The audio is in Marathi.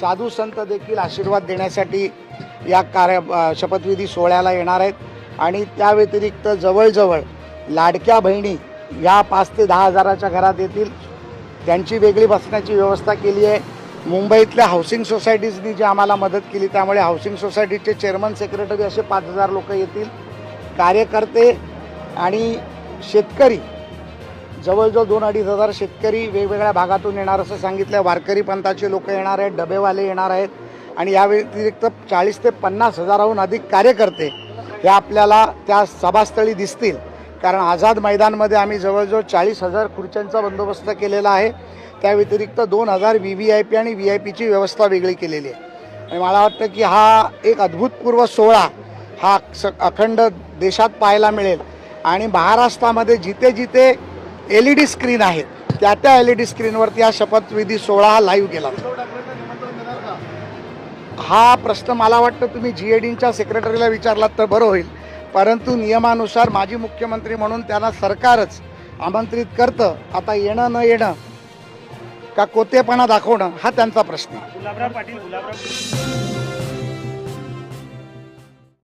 साधू संत देखील आशीर्वाद देण्यासाठी या कार्य शपथविधी सोहळ्याला येणार आहेत. आणि त्या व्यतिरिक्त जवळजवळ लाडक्या बहिणी या पाच ते दहा हजाराच्या घरात येतील. त्यांची वेगळी बसण्याची व्यवस्था केली आहे. मुंबईतल्या हाऊसिंग सोसायटीजनी जी आम्हाला मदत केली त्यामुळे हाऊसिंग सोसायटीचे चेअरमन सेक्रेटरी असे पाच हजार लोक येतील. कार्यकर्ते आणि शेतकरी जवळजवळ दोन अडीच हजार शेतकरी वेगवेगळ्या भागातून येणार असं सांगितलं. वारकरी पंथाचे लोक येणार आहेत डबेवाले येणार आहेत. आणि या व्यतिरिक्त चाळीस ते पन्नास हजाराहून अधिक कार्यकर्ते हे आपल्याला त्या सभास्थळी दिसतील. कारण आझाद मैदानमध्ये आम्ही जवळजवळ चाळीस हजार खुर्च्यांचा बंदोबस्त केलेला आहे. त्या व्यतिरिक्त दोन हजार व्ही व्ही आय पी आणि व्ही आय पीची व्यवस्था वेगळी केलेली आहे. आणि मला वाटतं की हा एक अद्भुतपूर्व सोहळा हा अखंड देशात पाहायला मिळेल. आणि महाराष्ट्रामध्ये जिथे जिथे एल ई डी स्क्रीन आहेत त्या त्या एल ई डी स्क्रीनवरती हा शपथविधी सोहळा हा लाईव्ह गेला. हा प्रश्न मला वाटतं तुम्ही जी ए डीच्या सेक्रेटरीला विचारलात तर बरं होईल. परंतु नियमानुसार माजी मुख्यमंत्री म्हणून त्यांना सरकारच आमंत्रित करतं. आता येणं न येणं का कोतेपणा दाखवणं हा त्यांचा प्रश्न.